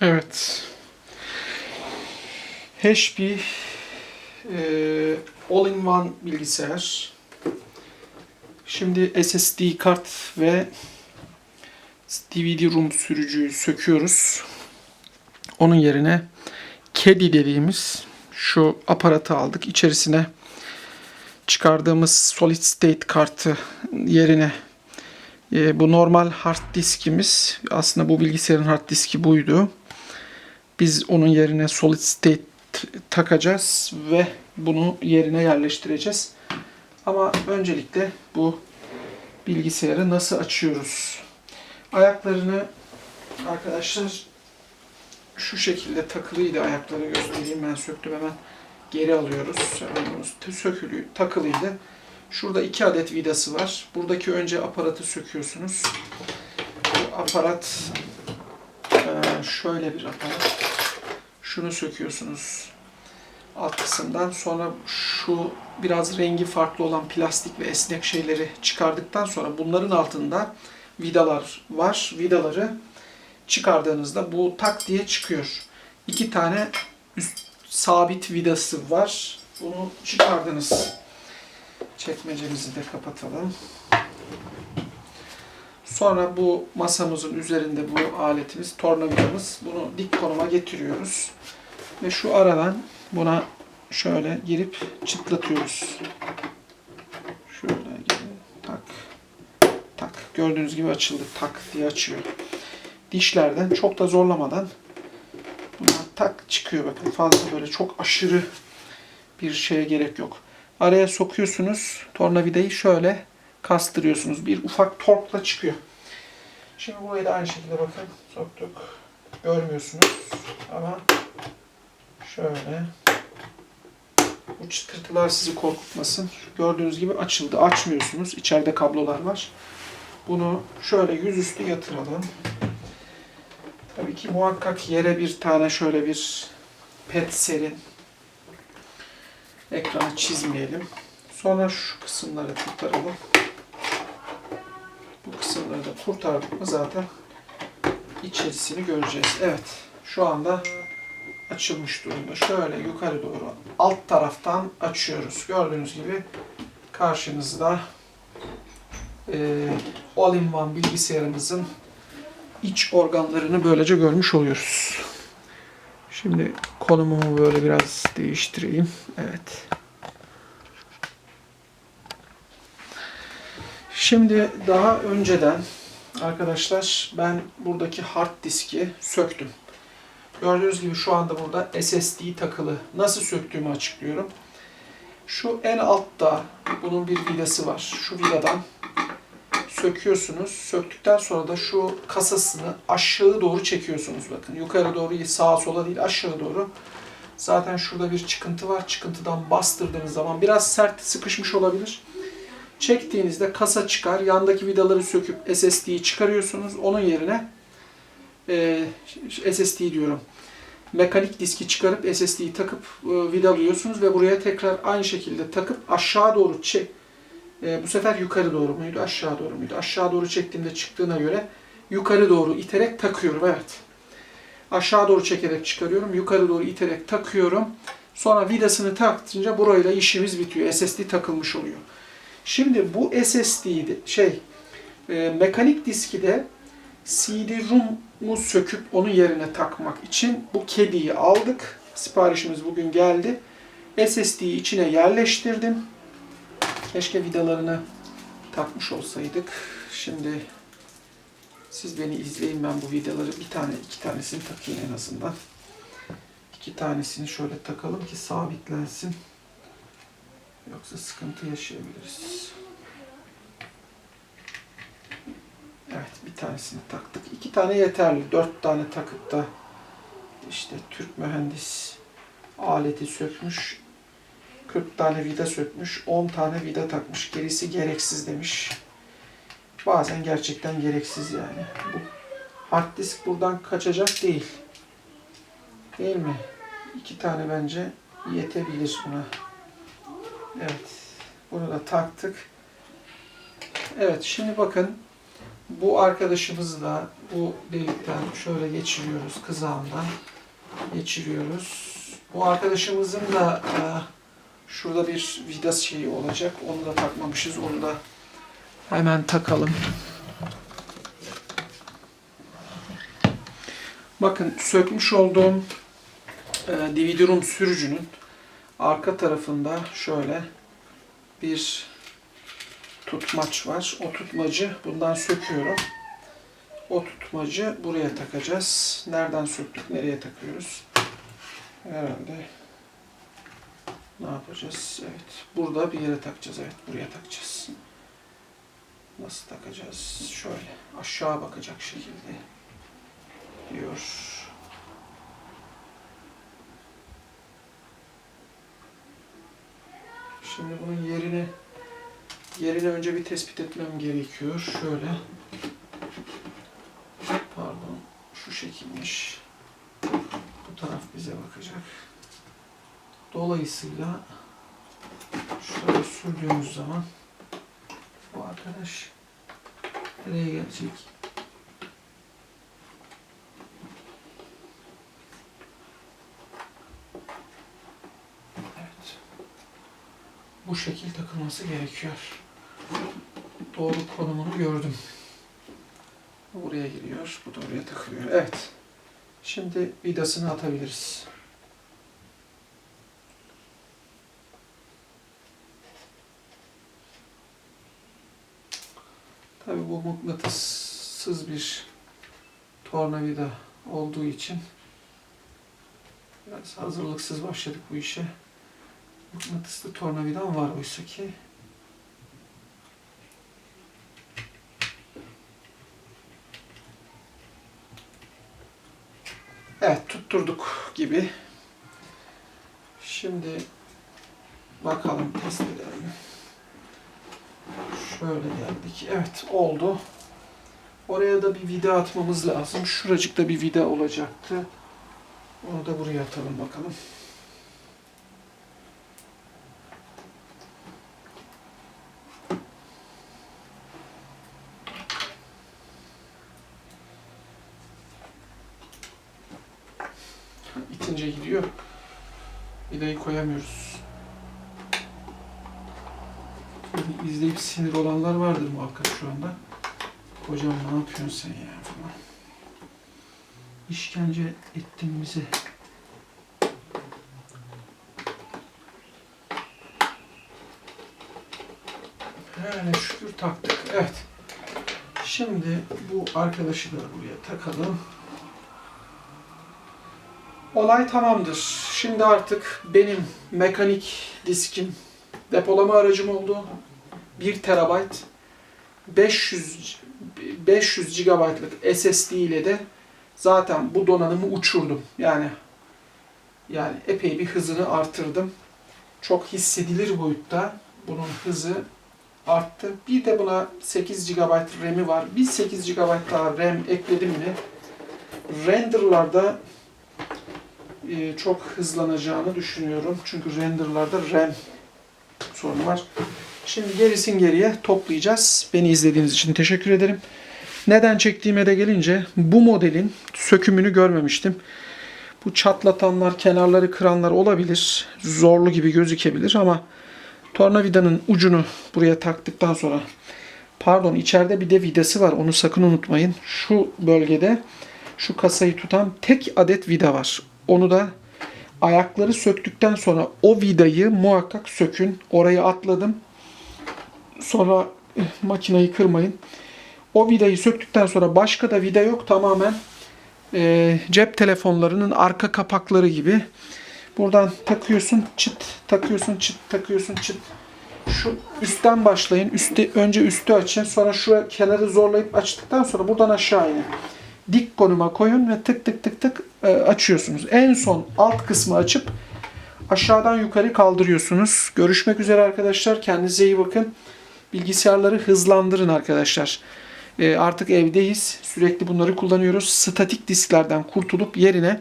Evet. HP e, All-in-One bilgisayar. Şimdi SSD kart ve DVD room sürücüyü söküyoruz. Onun yerine Kedi dediğimiz şu aparatı aldık. İçerisine çıkardığımız solid state kartı yerine e, bu normal hard diskimiz aslında bu bilgisayarın hard diski buydu. Biz onun yerine solid state takacağız ve bunu yerine yerleştireceğiz. Ama öncelikle bu bilgisayarı nasıl açıyoruz? Ayaklarını arkadaşlar şu şekilde takılıydı ayakları göstereyim ben söktüm hemen geri alıyoruz. Hemen sökülüyor, takılıydı. Şurada iki adet vidası var. Buradaki önce aparatı söküyorsunuz. Bu aparat şöyle bir aparat. Şunu söküyorsunuz alt kısımdan. Sonra şu biraz rengi farklı olan plastik ve esnek şeyleri çıkardıktan sonra bunların altında vidalar var. Vidaları çıkardığınızda bu tak diye çıkıyor. İki tane üst sabit vidası var. Bunu çıkardınız. Çekmecemizi de kapatalım. Sonra bu masamızın üzerinde bu aletimiz, tornavidamız. Bunu dik konuma getiriyoruz. Ve şu aradan buna şöyle girip çıtlatıyoruz. Şöyle tak tak. Gördüğünüz gibi açıldı. Tak diye açıyor. Dişlerden çok da zorlamadan buna tak çıkıyor. Bakın fazla böyle çok aşırı bir şeye gerek yok. Araya sokuyorsunuz. Tornavidayı şöyle kastırıyorsunuz. Bir ufak torkla çıkıyor. Şimdi burayı da aynı şekilde bakın soktuk. Görmüyorsunuz ama şöyle bu çıtırtılar sizi korkutmasın. Gördüğünüz gibi açıldı. Açmıyorsunuz. İçeride kablolar var. Bunu şöyle yüzüstü yatıralım. Tabii ki muhakkak yere bir tane şöyle bir pet serin. Ekranı çizmeyelim. Sonra şu kısımları kurtaralım. Kurtardık mı zaten içerisini göreceğiz. Evet. Şu anda açılmış durumda. Şöyle yukarı doğru alt taraftan açıyoruz. Gördüğünüz gibi karşınızda e, all-in-one bilgisayarımızın iç organlarını böylece görmüş oluyoruz. Şimdi konumumu böyle biraz değiştireyim. Evet. Şimdi daha önceden arkadaşlar ben buradaki hard diski söktüm. Gördüğünüz gibi şu anda burada SSD takılı. Nasıl söktüğümü açıklıyorum. Şu en altta bunun bir vidası var. Şu vidadan söküyorsunuz. Söktükten sonra da şu kasasını aşağı doğru çekiyorsunuz bakın. Yukarı doğru sağa sola değil aşağı doğru. Zaten şurada bir çıkıntı var. Çıkıntıdan bastırdığınız zaman biraz sert sıkışmış olabilir. Çektiğinizde kasa çıkar. Yandaki vidaları söküp SSD'yi çıkarıyorsunuz. Onun yerine e, SSD diyorum. Mekanik diski çıkarıp SSD'yi takıp e, vidalıyorsunuz ve buraya tekrar aynı şekilde takıp aşağı doğru çek. E, bu sefer yukarı doğru muydu, aşağı doğru muydu? Aşağı doğru çektiğimde çıktığına göre yukarı doğru iterek takıyorum. Evet. Aşağı doğru çekerek çıkarıyorum. Yukarı doğru iterek takıyorum. Sonra vidasını taktınca burayla işimiz bitiyor. SSD takılmış oluyor. Şimdi bu SSD'yi şey e, mekanik diski de CD-ROM'u söküp onun yerine takmak için bu kediyi aldık. Siparişimiz bugün geldi. SSD'yi içine yerleştirdim. Keşke vidalarını takmış olsaydık. Şimdi siz beni izleyin ben bu vidaları bir tane iki tanesini takayım en azından. İki tanesini şöyle takalım ki sabitlensin. Yoksa sıkıntı yaşayabiliriz. Evet bir tanesini taktık. İki tane yeterli. Dört tane takıp da işte Türk mühendis aleti sökmüş. 40 tane vida sökmüş. 10 tane vida takmış. Gerisi gereksiz demiş. Bazen gerçekten gereksiz yani. Bu hard disk buradan kaçacak değil. Değil mi? İki tane bence yetebilir buna. Evet. Bunu da taktık. Evet şimdi bakın bu arkadaşımızı da bu delikten şöyle geçiriyoruz kızağından geçiriyoruz. Bu arkadaşımızın da e, şurada bir vida şeyi olacak. Onu da takmamışız. Onu da hemen takalım. Bakın sökmüş olduğum e, DVD-ROM sürücünün arka tarafında şöyle bir tutmaç var. O tutmacı bundan söküyorum. O tutmacı buraya takacağız. Nereden söktük, nereye takıyoruz? Herhalde ne yapacağız? Evet, burada bir yere takacağız. Evet, buraya takacağız. Nasıl takacağız? Şöyle aşağı bakacak şekilde diyor. Şimdi bunun yerini yerini önce bir tespit etmem gerekiyor. Şöyle. Pardon. Şu şekilmiş. Bu taraf bize bakacak. Dolayısıyla şöyle sürdüğümüz zaman bu arkadaş nereye gelecek? Bu şekil takılması gerekiyor. Doğru konumunu gördüm. Bu Buraya giriyor, bu da oraya takılıyor. Evet. Şimdi vidasını atabiliriz. Tabii bu mıknatıssız bir tornavida olduğu için biraz hazırlıksız başladık bu işe. Mıknatıslı tornavidam var oysa ki. Evet tutturduk gibi. Şimdi bakalım test edelim. Şöyle geldik. Evet oldu. Oraya da bir vida atmamız lazım. Şuracıkta bir vida olacaktı. Onu da buraya atalım bakalım. İtince gidiyor. Vidayı koyamıyoruz. Beni izleyip sinir olanlar vardır muhakkak şu anda. Hocam ne yapıyorsun sen ya falan. İşkence ettin bize. Hele şükür taktık. Evet. Şimdi bu arkadaşı da buraya takalım. Olay tamamdır. Şimdi artık benim mekanik diskim depolama aracım oldu. 1 terabayt 500 500 GB'lık SSD ile de zaten bu donanımı uçurdum. Yani yani epey bir hızını artırdım. Çok hissedilir boyutta bunun hızı arttı. Bir de buna 8 GB RAM'i var. Bir 8 GB daha RAM ekledim mi renderlarda e, çok hızlanacağını düşünüyorum. Çünkü renderlarda RAM sorunu var. Şimdi gerisin geriye toplayacağız. Beni izlediğiniz için teşekkür ederim. Neden çektiğime de gelince bu modelin sökümünü görmemiştim. Bu çatlatanlar, kenarları kıranlar olabilir. Zorlu gibi gözükebilir ama tornavidanın ucunu buraya taktıktan sonra pardon içeride bir de vidası var. Onu sakın unutmayın. Şu bölgede şu kasayı tutan tek adet vida var. Onu da ayakları söktükten sonra o vidayı muhakkak sökün. Orayı atladım. Sonra eh, makineyi kırmayın. O vidayı söktükten sonra başka da vida yok. Tamamen e, cep telefonlarının arka kapakları gibi. Buradan takıyorsun çıt, takıyorsun çıt, takıyorsun çıt. Şu üstten başlayın. Üstte, önce üstü açın. Sonra şu kenarı zorlayıp açtıktan sonra buradan aşağı inin. Dik konuma koyun ve tık tık tık tık e, açıyorsunuz. En son alt kısmı açıp aşağıdan yukarı kaldırıyorsunuz. Görüşmek üzere arkadaşlar. Kendinize iyi bakın. Bilgisayarları hızlandırın arkadaşlar. E, artık evdeyiz. Sürekli bunları kullanıyoruz. Statik disklerden kurtulup yerine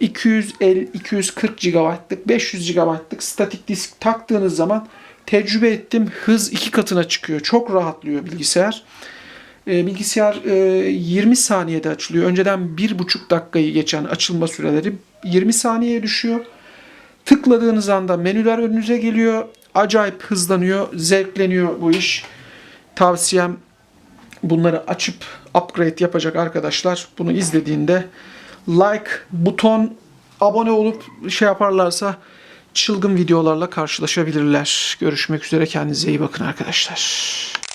250 240 GB'lık 500 GB'lık statik disk taktığınız zaman tecrübe ettim hız iki katına çıkıyor. Çok rahatlıyor bilgisayar. E, bilgisayar e, 20 saniyede açılıyor. Önceden 1,5 dakikayı geçen açılma süreleri 20 saniyeye düşüyor. Tıkladığınız anda menüler önünüze geliyor. Acayip hızlanıyor, zevkleniyor bu iş. Tavsiyem bunları açıp upgrade yapacak arkadaşlar bunu izlediğinde like, buton, abone olup şey yaparlarsa çılgın videolarla karşılaşabilirler. Görüşmek üzere kendinize iyi bakın arkadaşlar.